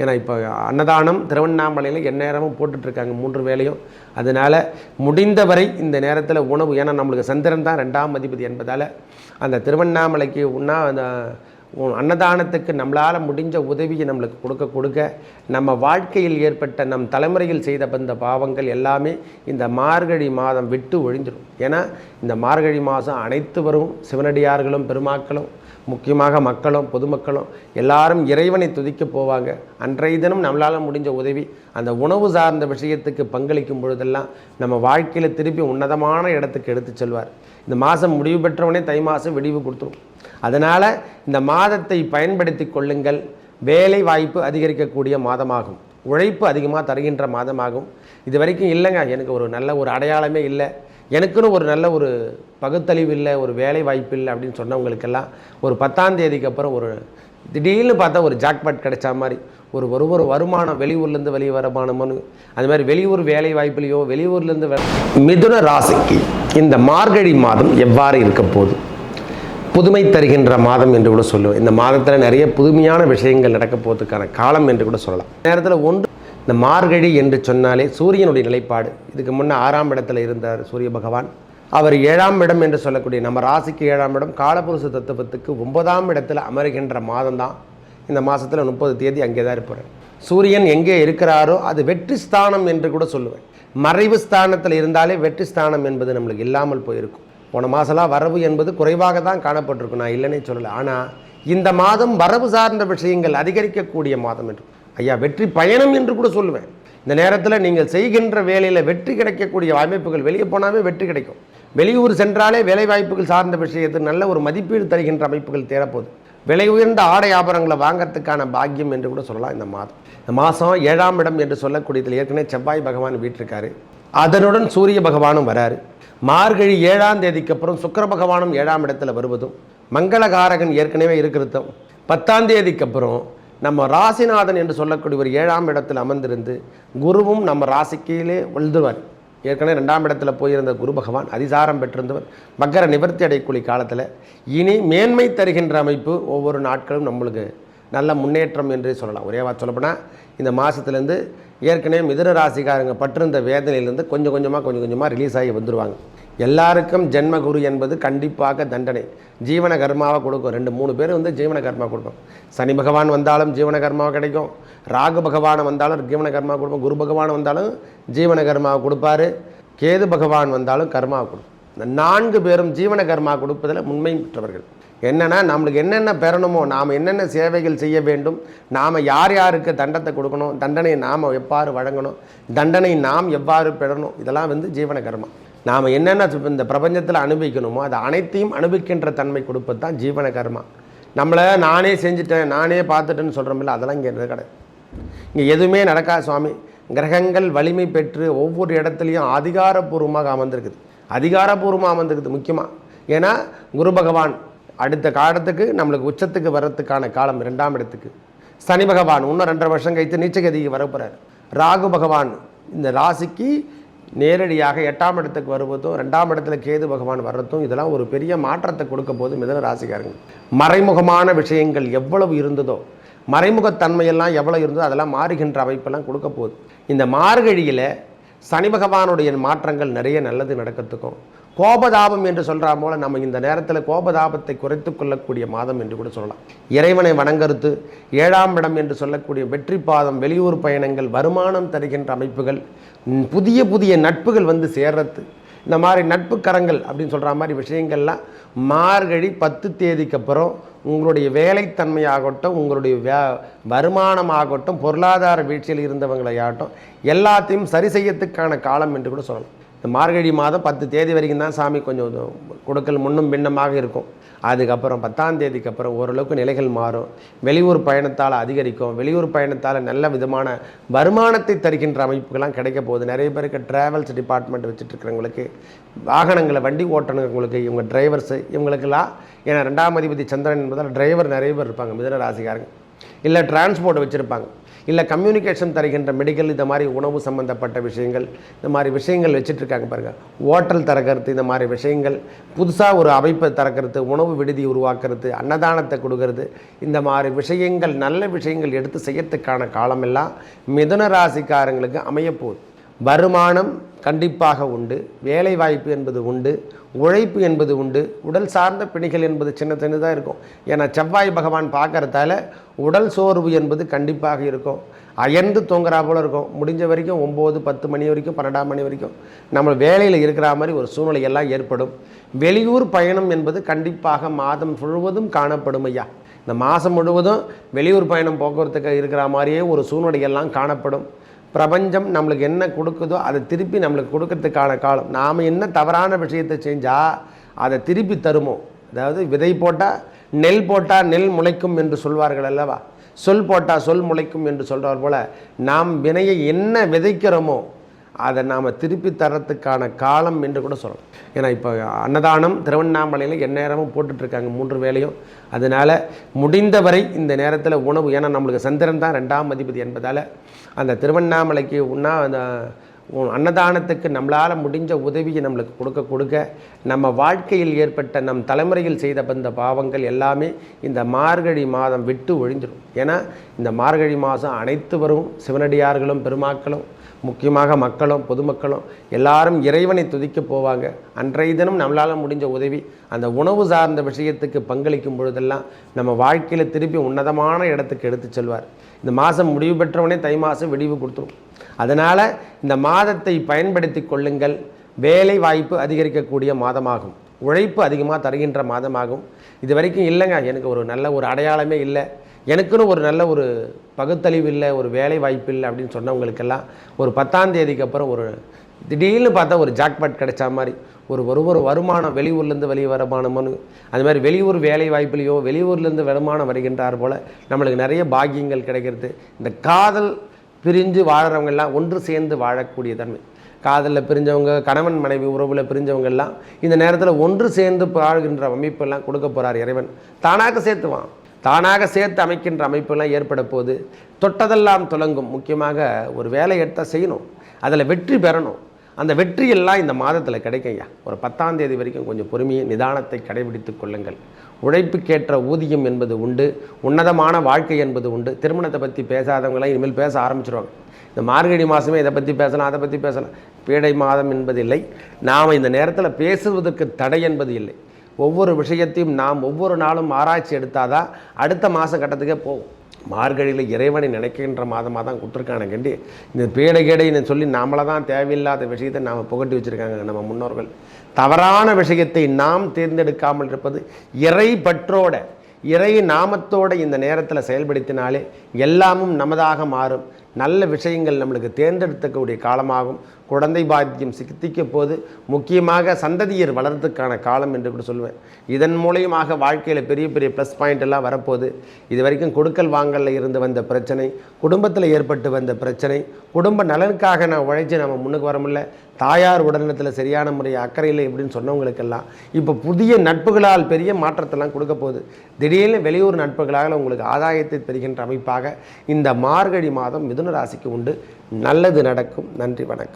ஏன்னா இப்போ அன்னதானம் திருவண்ணாமலையில் எந்நேரமும் போட்டுட்ருக்காங்க மூன்று வேளையும். அதனால் முடிந்தவரை இந்த நேரத்தில் உணவு ஏன்னா நம்மளுக்கு சந்திரன் தான் ரெண்டாம் அதிபதி என்பதால் அந்த திருவண்ணாமலைக்கு உண்ணா அந்த அன்னதானத்துக்கு நம்மளால் முடிஞ்ச உதவியை நம்மளுக்கு கொடுக்க கொடுக்க நம்ம வாழ்க்கையில் ஏற்பட்ட நம் தலைமுறையில் செய்த வந்த பாவங்கள் எல்லாமே இந்த மார்கழி மாதம் விட்டு ஒழிஞ்சிடும் ஏன்னா இந்த மார்கழி மாதம் அனைத்து வரும் சிவனடியார்களும் பெருமாக்களும் முக்கியமாக மக்களும் பொதுமக்களும் எல்லாரும் இறைவனை துதிக்க போவாங்க. அன்றைய தினம் நம்மளால் முடிஞ்ச உதவி அந்த உணவு சார்ந்த விஷயத்துக்கு பங்களிக்கும் பொழுதெல்லாம் நம்ம வாழ்க்கையில் திருப்பி உன்னதமான இடத்துக்கு எடுத்து செல்வார். இந்த மாதம் முடிவு பெற்றவனே தை மாதம் விடிவு கொடுத்துரும். அதனால் இந்த மாதத்தை பயன்படுத்தி கொள்ளுங்கள். வேலை வாய்ப்பு அதிகரிக்கக்கூடிய மாதமாகும். உழைப்பு அதிகமாக தருகின்ற மாதமாகும். இது வரைக்கும் இல்லைங்க. எனக்கு ஒரு நல்ல ஒரு அடையாளமே இல்லை. எனக்குன்னு ஒரு நல்ல ஒரு பகுத்தறிவு இல்லை ஒரு வேலை வாய்ப்பு இல்லை அப்படின்னு சொன்னவங்களுக்கெல்லாம் ஒரு பத்தாம் தேதிக்கு அப்புறம் ஒரு திடீர்னு பார்த்தா ஒரு ஜாக்பாட் கிடைச்ச மாதிரி ஒரு ஒரு ஒரு வருமானம் வெளியூர்லேருந்து வெளியே வருமானம்னு அது மாதிரி வெளியூர் வேலை வாய்ப்புலையோ வெளியூர்லேருந்து மிதுன ராசிக்கு இந்த மார்கழி மாதம் எவ்வாறு இருக்க போகுது? புதுமை தருகின்ற மாதம் என்று கூட சொல்லுவோம் இந்த மாதத்தில் நிறைய புதுமையான விஷயங்கள் நடக்க போகிறதுக்கான காலம் என்று கூட சொல்லலாம். நேரத்தில் ஒன்று இந்த மார்கழி என்று சொன்னாலே சூரியனுடைய நிலைப்பாடு. இதுக்கு முன்னே ஆறாம் இடத்துல இருந்தார் சூரிய பகவான். அவர் ஏழாம் இடம் என்று சொல்லக்கூடிய நம்ம ராசிக்கு ஏழாம் இடம் காலபுருஷ தத்துவத்துக்கு ஒன்பதாம் இடத்துல அமருகின்ற மாதம் தான் இந்த மாதத்தில் முப்பது தேதி அங்கே தான் இருப்பார். சூரியன் எங்கே இருக்கிறாரோ அது வெற்றி ஸ்தானம் என்று கூட சொல்லுவேன். மறைவு ஸ்தானத்தில் இருந்தாலே வெற்றி ஸ்தானம் என்பது நம்மளுக்கு இல்லாமல் போயிருக்கும். போன மாதம்லாம் வரவு என்பது குறைவாக தான் காணப்பட்டிருக்கும். நான் இல்லைன்னே சொல்லலை. ஆனால் இந்த மாதம் வரவு சார்ந்த விஷயங்கள் அதிகரிக்கக்கூடிய மாதம் என்று. ஐயா வெற்றி பயணம் என்று கூட சொல்லுவேன். இந்த நேரத்தில் நீங்கள் செய்கின்ற வேலையில் வெற்றி கிடைக்கக்கூடிய அமைப்புகள் வெளியே போனாவே வெற்றி கிடைக்கும். வெளியூர் சென்றாலே வேலை வாய்ப்புகள் சார்ந்த விஷயத்தில் நல்ல ஒரு மதிப்பீடு தருகின்ற அமைப்புகள் தேரப்போகுது. விலை உயர்ந்த ஆடை ஆபரங்களை வாங்கறதுக்கான பாக்கியம் என்று கூட சொல்லலாம் இந்த மாதம். இந்த மாதம் ஏழாம் இடம் என்று சொல்லக்கூடியதில் ஏற்கனவே செவ்வாய் பகவான் வீட்டிருக்காரு. அதனுடன் சூரிய பகவானும் வராரு. மார்கழி ஏழாம் தேதிக்கு அப்புறம் சுக்கிர பகவானும் ஏழாம் இடத்துல வருவதும் மங்களகாரகன் ஏற்கனவே இருக்கிறதும் பத்தாம் தேதிக்கு அப்புறம் நம்ம ராசிநாதன் என்று சொல்லக்கூடிய ஒரு ஏழாம் இடத்தில் அமர்ந்திருந்து குருவும் நம்ம ராசிக்கிலே வழுதுவார் ஏற்கனவே ரெண்டாம் இடத்துல போயிருந்த குரு பகவான் அதிசாரம் பெற்றிருந்தவர். மக்கர நிவர்த்தி அடையக்கூடிய காலத்தில் இனி மேன்மை தருகின்ற அமைப்பு ஒவ்வொரு நாட்களும் நம்மளுக்கு நல்ல முன்னேற்றம் என்றே சொல்லலாம். ஒரே வார்த்தை சொல்லப்போனால் இந்த மாதத்துலேருந்து ஏற்கனவே மிதுன ராசிக்காரங்க பட்டிருந்த வேதனையிலேருந்து கொஞ்சம் கொஞ்சமாக கொஞ்சம் கொஞ்சமாக ரிலீஸ் ஆகி வந்துடுவாங்க எல்லாருக்கும் ஜென்ம குரு என்பது கண்டிப்பாக தண்டனை. ஜீவன கர்மாவை கொடுக்கும். ரெண்டு மூணு பேர் வந்து ஜீவன கர்மா கொடுக்கும். சனி பகவான் வந்தாலும் ஜீவன கர்மாவை கிடைக்கும். ராகு பகவான் வந்தாலும் ஜீவன கர்மா கொடுப்போம் குரு பகவான் வந்தாலும் ஜீவன கர்மாவை கொடுப்பாரு. கேது பகவான் வந்தாலும் கர்மாவை கொடுக்கும். இந்த நான்கு பேரும் ஜீவன கர்மா கொடுப்பதில் உண்மை பெற்றவர்கள். என்னென்னா நம்மளுக்கு என்னென்ன பெறணுமோ நாம் என்னென்ன சேவைகள் செய்ய வேண்டும் நாம் யார் யாருக்கு தண்டத்தை கொடுக்கணும் தண்டனையை நாம் எவ்வாறு வழங்கணும் தண்டனை நாம் எவ்வாறு பெறணும் இதெல்லாம் வந்து ஜீவன கர்மா நாம் என்னென்ன இந்த பிரபஞ்சத்தில் அனுபவிக்கணுமோ அதை அனைத்தையும் அனுபவிக்கின்ற தன்மை கொடுப்பது தான் ஜீவன கர்மா. நம்மளை நானே செஞ்சுட்டேன் நானே பார்த்துட்டேன்னு சொல்கிறோம்ல அதெல்லாம் இங்கே கிடையாது. இங்கே எதுவுமே நடக்காது சுவாமி? கிரகங்கள் வலிமை பெற்று ஒவ்வொரு இடத்துலையும் அதிகாரப்பூர்வமாக அமர்ந்திருக்குது. அதிகாரப்பூர்வமாக அமர்ந்திருக்குது முக்கியமாக ஏன்னா குரு பகவான் அடுத்த காலத்துக்கு நம்மளுக்கு உச்சத்துக்கு வர்றதுக்கான காலம் ரெண்டாம் இடத்துக்கு. சனி பகவான் இன்னும் ரெண்டரை வருஷம் கழித்து நீச்சகதிக்கு வரப்போகிறார் ராகு பகவான் இந்த ராசிக்கு நேரடியாக எட்டாம் இடத்துக்கு வருவதும் ரெண்டாம் இடத்துல கேது பகவான் வர்றதும் இதெல்லாம் ஒரு பெரிய மாற்றத்தை கொடுக்க போது மிதன ராசிக்காரங்க. மறைமுகமான விஷயங்கள் எவ்வளவு இருந்ததோ மறைமுகத்தன்மையெல்லாம் எவ்வளோ இருந்ததோ அதெல்லாம் மாறுகின்ற அமைப்பெல்லாம் கொடுக்க போகுது இந்த மார்கழியில் சனி பகவானுடைய மாற்றங்கள் நிறைய நல்லது நடக்கிறதுக்கும் கோபதாபம் என்று சொல்கிறா போல நம்ம இந்த நேரத்தில் கோபதாபத்தை குறைத்து கொள்ளக்கூடிய மாதம் என்று கூட சொல்லலாம். இறைவனை வணங்கருத்து ஏழாம் இடம் என்று சொல்லக்கூடிய வெற்றி பாதம் வெளியூர் பயணங்கள் வருமானம் தருகின்ற அமைப்புகள் புதிய புதிய நட்புகள் வந்து சேர்றது. இந்த மாதிரி நட்பு கரங்கள் அப்படின்னு சொல்கிற மாதிரி விஷயங்கள்லாம் மார்கழி பத்து தேதிக்கு அப்புறம் உங்களுடைய வேலைத்தன்மையாகட்டும் உங்களுடைய வே வருமானமாகட்டும் பொருளாதார வீழ்ச்சியில் இருந்தவங்களையாகட்டும் எல்லாத்தையும் சரி செய்யத்துக்கான காலம் என்று கூட சொல்லலாம். இந்த மார்கழி மாதம் பத்து தேதி வரைக்கும் தான் சாமி கொஞ்சம் கொடுக்கல் முன்னும் பின்னமாக இருக்கும். அதுக்கப்புறம் பத்தாம் தேதிக்கு அப்புறம் ஓரளவுக்கு நிலைகள் மாறும். வெளியூர் பயணத்தால் அதிகரிக்கும். வெளியூர் பயணத்தால் நல்ல விதமான வருமானத்தை தருகின்ற அமைப்புகள்லாம் கிடைக்க போகுது. நிறைய பேருக்கு ட்ராவல்ஸ் டிபார்ட்மெண்ட் வச்சுட்டுருக்கிறவங்களுக்கு வாகனங்களை வண்டி ஓட்டணுங்களுக்கு இவங்க டிரைவர்ஸு இவங்களுக்கெல்லாம் ஏன்னா ரெண்டாம் அதிபதி சந்திரன் என்பதால் டிரைவர் நிறைய பேர் இருப்பாங்க. மிதன ராசிக்காரங்க. இல்லை டிரான்ஸ்போர்ட் வச்சுருப்பாங்க. இல்லை கம்யூனிகேஷன் தருகின்ற மெடிக்கல் இந்த மாதிரி உணவு சம்மந்தப்பட்ட விஷயங்கள் இந்த மாதிரி விஷயங்கள் வச்சுட்ருக்காங்க பாருங்கள் ஓட்டல் ஹோட்டல் திறக்கிறது இந்த மாதிரி விஷயங்கள் புதுசாக ஒரு அமைப்பை திறக்கிறது உணவு விடுதி உருவாக்குறது அன்னதானத்தை கொடுக்கறது இந்த மாதிரி விஷயங்கள் நல்ல விஷயங்கள் எடுத்து செய்யறதுக்கான காலமெல்லாம் மிதுன ராசிக்காரங்களுக்கு அமையப்போகுது வருமானம் கண்டிப்பாக உண்டு வேலை வாய்ப்பு என்பது உண்டு உழைப்பு என்பது உண்டு உடல் சார்ந்த பிணிகள் என்பது சின்ன சின்னதாக இருக்கும். ஏன்னா செவ்வாய் பகவான் பார்க்குறதால உடல் சோர்வு என்பது கண்டிப்பாக இருக்கும். அயர்ந்து தூங்குறா போல இருக்கும். முடிஞ்ச வரைக்கும் ஒம்பது பத்து மணி வரைக்கும் பன்னெண்டாம் மணி வரைக்கும் நம்ம வேலையில் இருக்கிற மாதிரி ஒரு சூழ்நிலை எல்லாம் ஏற்படும். வெளியூர் பயணம் என்பது கண்டிப்பாக மாதம் முழுவதும் காணப்படும் ஐயா. இந்த மாதம் முழுவதும் வெளியூர் பயணம் போக்குவரத்துக்கு இருக்கிற மாதிரியே ஒரு சூழ்நிலையெல்லாம் காணப்படும். பிரபஞ்சம் நம்மளுக்கு என்ன கொடுக்குதோ அதை திருப்பி நம்மளுக்கு கொடுக்கறதுக்கான காலம். நாம் என்ன தவறான விஷயத்தை செஞ்சால் அதை திருப்பி தருமோ? அதாவது விதை போட்டால் நெல் போட்டால் நெல் முளைக்கும் என்று சொல்வார்கள் அல்லவா? சொல் போட்டால் சொல் முளைக்கும் என்று சொல்கிறார் போல் நாம் வினையை என்ன விதைக்கிறோமோ அதை நாம் திருப்பி தரத்துக்கான காலம் என்று கூட சொல்லலாம். ஏன்னா இப்போ அன்னதானம் திருவண்ணாமலையில் எந்நேரமும் போட்டுட்ருக்காங்க மூன்று வேளையும். அதனால் முடிந்தவரை இந்த நேரத்தில் உணவு ஏன்னா நம்மளுக்கு சந்திரன் தான் ரெண்டாம் அதிபதி என்பதால் அந்த திருவண்ணாமலைக்கு உண்ணா அந்த அன்னதானத்துக்கு நம்மளால் முடிஞ்ச உதவியை நம்மளுக்கு கொடுக்க கொடுக்க நம்ம வாழ்க்கையில் ஏற்பட்ட நம் தலைமுறையில் செய்த வந்த பாவங்கள் எல்லாமே இந்த மார்கழி மாதம் விட்டு ஒழிஞ்சிடும். ஏன்னா இந்த மார்கழி மாதம் அனைத்து வரும் சிவனடியார்களும் பெருமாக்களும் முக்கியமாக மக்களும் பொதுமக்களும் எல்லாரும் இறைவனை துதிக்க போவாங்க. அன்றைய தினம் நம்மளால் முடிஞ்ச உதவி அந்த உணவு சார்ந்த விஷயத்துக்கு பங்களிக்கும் பொழுதெல்லாம் நம்ம வாழ்க்கையில் திருப்பி உன்னதமான இடத்துக்கு எடுத்து செல்வார். இந்த மாதம் முடிவு பெற்றவனே தை மாதம் விடிவு கொடுத்துரும். அதனால் இந்த மாதத்தை பயன்படுத்தி கொள்ளுங்கள். வேலை வாய்ப்பு அதிகரிக்கக்கூடிய மாதமாகும். உழைப்பு அதிகமாக தருகின்ற மாதமாகும். இது வரைக்கும் இல்லைங்க. எனக்கு ஒரு நல்ல ஒரு அடையாளமே இல்லை. எனக்குன்னு ஒரு நல்ல ஒரு பகுத்தறிவு இல்லை ஒரு வேலை வாய்ப்பு இல்லை அப்படின்னு சொன்னவங்களுக்கெல்லாம் ஒரு பத்தாம் தேதிக்கு அப்புறம் ஒரு திடீர்னு பார்த்தா ஒரு ஜாக்பாட் கிடைச்ச மாதிரி ஒரு ஒரு ஒரு வருமானம் வெளியூர்லேருந்து வெளியே வருமானம்னு அது மாதிரி வெளியூர் வேலை வாய்ப்புலேயோ வெளியூர்லேருந்து வருமானம் வருகின்றார் போல் நம்மளுக்கு நிறைய பாக்கியங்கள் கிடைக்கிறது. இந்த காதல் பிரிஞ்சு வாழ்கிறவங்கெல்லாம் ஒன்று சேர்ந்து வாழக்கூடிய தன்மை. காதலில் பிரிஞ்சவங்க கணவன் மனைவி உறவில் பிரிஞ்சவங்கெல்லாம் இந்த நேரத்தில் ஒன்று சேர்ந்து வாழ்கின்ற அமைப்பெல்லாம் கொடுக்க போகிறார் இறைவன். தானாக சேர்த்துவான். தானாக சேர்த்து அமைக்கின்ற அமைப்பெல்லாம் ஏற்பட போது தொட்டதெல்லாம் துலங்கும். முக்கியமாக ஒரு வேலை எடுத்தால் செய்யணும். அதில் வெற்றி பெறணும். அந்த வெற்றியெல்லாம் இந்த மாதத்தில் கிடைக்கும்யா ஒரு பத்தாம் தேதி வரைக்கும் கொஞ்சம் பொறுமையை நிதானத்தை கடைபிடித்து கொள்ளுங்கள். உழைப்புக்கேற்ற ஊதியம் என்பது உண்டு. உன்னதமான வாழ்க்கை என்பது உண்டு. திருமணத்தை பற்றி பேசாதவங்களாம் இனிமேல் பேச ஆரம்பிச்சிருவாங்க. இந்த மார்கழி மாதமே இதை பற்றி பேசலாம் அதை பற்றி பேசலாம். பீடை மாதம் என்பதில்லை நாம் இந்த நேரத்தில் பேசுவதற்கு தடை என்பது இல்லை. ஒவ்வொரு விஷயத்தையும் நாம் ஒவ்வொரு நாளும் ஆராய்ச்சி எடுத்தாதான் அடுத்த மாத கட்டத்துக்கே போகும் மார்கழியில் இறைவனை நினைக்கின்ற மாதமாக தான் கொடுத்துருக்கான கண்டி. இந்த பேடை கேடைன்னு சொல்லி நம்மளை தான் தேவையில்லாத விஷயத்தை நாம் புகட்டி வச்சுருக்காங்க நம்ம முன்னோர்கள். தவறான விஷயத்தை நாம் தேர்ந்தெடுக்காமல் இருப்பது இறை பற்றோட இறை நாமத்தோட இந்த நேரத்தில் செயல்படுத்தினாலே எல்லாமும் நமதாக மாறும். நல்ல விஷயங்கள் நம்மளுக்கு தேர்ந்தெடுத்தக்கூடிய காலமாகும். குழந்தை பாக்கியம் சித்திக்க போது முக்கியமாக சந்ததியர் வளர்றதுக்கான காலம் என்று கூட சொல்லுவேன் இதன் மூலியமாக வாழ்க்கையில் பெரிய பெரிய ப்ளஸ் பாயிண்ட் எல்லாம் வரப்போகுது. இது வரைக்கும் கொடுக்கல் வாங்கலில் இருந்து வந்த பிரச்சனை குடும்பத்தில் ஏற்பட்டு வந்த பிரச்சனை குடும்ப நலனுக்காக நான் உழைச்சி நம்ம முன்னுக்கு வர முடியல. தாயார் உடல்நலத்தில் சரியான முறை அக்கறையில் எப்படின்னு சொன்னவங்களுக்கெல்லாம் இப்போ புதிய நட்புகளால் பெரிய மாற்றத்தெல்லாம் கொடுக்க போகுது. திடீர்னு வெளியூர் நட்புகளால் உங்களுக்கு ஆதாயத்தை பெறுகின்ற அமைப்பாக இந்த மார்கழி மாதம் மிதுன ராசிக்கு உண்டு. நல்லது நடக்கும். நன்றி வணக்கம்.